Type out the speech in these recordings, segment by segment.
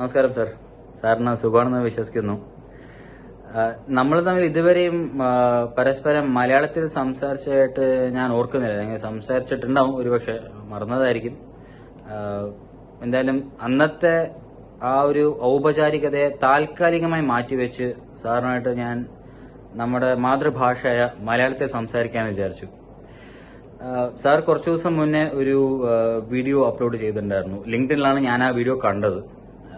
നമസ്കാരം സാർ. സാറിന് സുഖമാണെന്ന് വിശ്വസിക്കുന്നു. നമ്മൾ തമ്മിൽ ഇതുവരെയും പരസ്പരം മലയാളത്തിൽ സംസാരിച്ചായിട്ട് ഞാൻ ഓർക്കുന്നില്ല. അല്ലെങ്കിൽ സംസാരിച്ചിട്ടുണ്ടാവും ഒരുപക്ഷെ മറന്നതായിരിക്കും. എന്തായാലും അന്നത്തെ ആ ഒരു ഔപചാരികതയെ താൽക്കാലികമായി മാറ്റിവെച്ച് സാറിനായിട്ട് ഞാൻ നമ്മുടെ മാതൃഭാഷയായ മലയാളത്തിൽ സംസാരിക്കാമെന്ന് വിചാരിച്ചു. സാർ കുറച്ചു ദിവസം മുന്നേ ഒരു വീഡിയോ അപ്ലോഡ് ചെയ്തിട്ടുണ്ടായിരുന്നു. ലിങ്ക്ഡിനിലാണ് ഞാൻ ആ വീഡിയോ കണ്ടത്.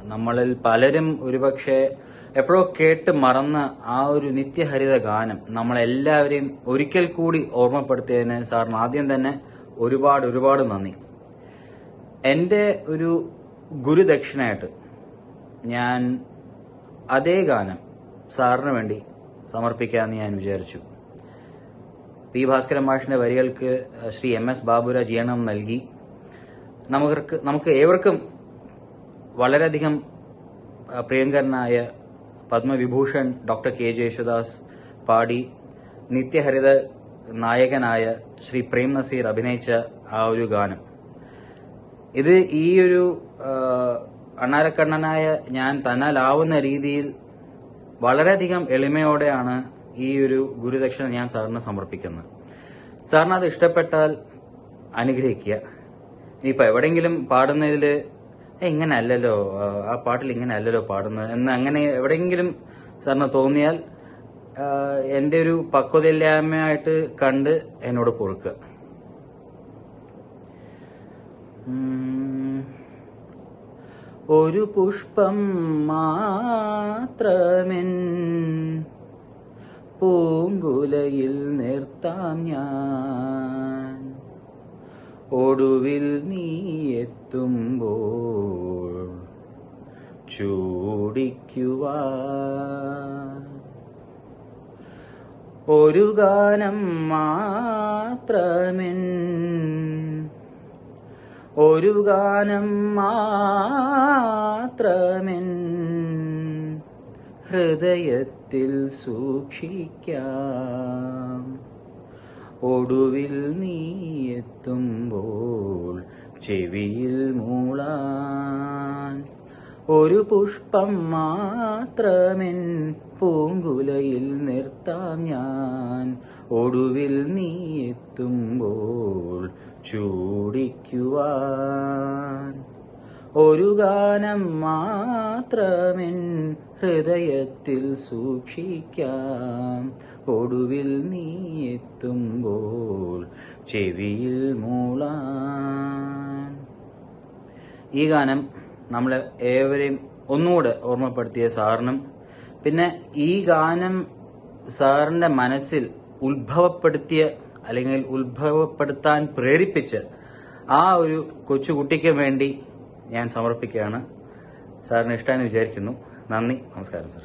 നമ്മളിൽ പലരും ഒരുപക്ഷെ എപ്പോഴോ കേട്ട് മറന്ന ആ ഒരു നിത്യഹരിത ഗാനം നമ്മളെല്ലാവരെയും ഒരിക്കൽ കൂടി ഓർമ്മപ്പെടുത്തിയതിന് സാറിന് ആദ്യം തന്നെ ഒരുപാട് ഒരുപാട് നന്ദി. എന്റെ ഒരു ഗുരുദക്ഷിണയായിട്ട് ഞാൻ അതേ ഗാനം സാറിന് വേണ്ടി സമർപ്പിക്കാമെന്ന് ഞാൻ വിചാരിച്ചു. പി ഭാസ്കരൻ മാഷിന്റെ വരികൾക്ക് ശ്രീ എം എസ് ബാബുരാജ് ഈണം നൽകി. നമുക്ക് നമുക്ക് ഏവർക്കും വളരെയധികം പ്രിയങ്കരനായ Padma Vibhushan doctor K J Yesudas പാടി നിത്യഹരിത നായകനായ ശ്രീ പ്രേം നസീർ അഭിനയിച്ച ആ ഒരു ഗാനം. ഇത് ഈ ഒരു അണ്ണാരക്കണ്ണനായ ഞാൻ തന്നാലാവുന്ന രീതിയിൽ വളരെയധികം എളിമയോടെയാണ് ഈ ഒരു ഗുരുദക്ഷിണ ഞാൻ സാറിന് സമർപ്പിക്കുന്നത്. സാറിന് അത് ഇഷ്ടപ്പെട്ടാൽ അനുഗ്രഹിക്കുക. ഇനിയിപ്പോൾ എവിടെയെങ്കിലും പാടുന്നതിൽ "ഏയ് ഇങ്ങനെ അല്ലല്ലോ ആ, പാട്ടിൽ ഇങ്ങനെ അല്ലല്ലോ പാടുന്നത്. എന്ന് അങ്ങനെ എവിടെയെങ്കിലും സാറിന് തോന്നിയാൽ എന്റെ ഒരു പക്വതയില്ലായ്മയായിട്ട് കണ്ട് എന്നോട് പൊറുക്കുക. ഒരു പുഷ്പം മാത്രമെൻ പൂങ്കുലയിൽ നിർത്താം ഞാൻ. ഒടുവിൽ നീ എത്തുമ്പോൾ ചൂടിക്കുവാൻ ഒരു ഗാനം മാത്രമെൻ. ഒരു ഗാനം മാത്രമെൻ. ഹൃദയത്തിൽ സൂക്ഷിക്കാം. ഒടുവിൽ നീ എത്തുമ്പോൾ ചെവിയിൽ മൂളാൻ ഒരു പുഷ്പം മാത്രമെൻ പൂങ്കുലയിൽ നിർത്താം ഞാൻ. ഒടുവിൽ നീ എത്തുമ്പോൾ ചൂടിക്കുവാൻ ഒരു ഗാനം മാത്രമെൻ ഹൃദയത്തിൽ സൂക്ഷിക്കാം. ഒടുവിൽ നീ എത്തുമ്പോൾ ചെവിയിൽ മൂളാൻ ഈ ഗാനം നമ്മളെ ഏവരെയും ഒന്നുകൂടെ ഓർമ്മപ്പെടുത്തിയ സാറിനും പിന്നെ ഈ ഗാനം സാറിന്റെ മനസ്സിൽ ഉത്ഭവപ്പെടുത്തിയ അല്ലെങ്കിൽ ഉത്ഭവപ്പെടുത്താൻ പ്രേരിപ്പിച്ച് ആ ഒരു കൊച്ചുകുട്ടിക്ക് വേണ്ടി ഞാൻ സമർപ്പിക്കുകയാണ്. സാറിന് ഇഷ്ടമെന്ന് വിചാരിക്കുന്നു. നന്ദി. നമസ്കാരം സാർ.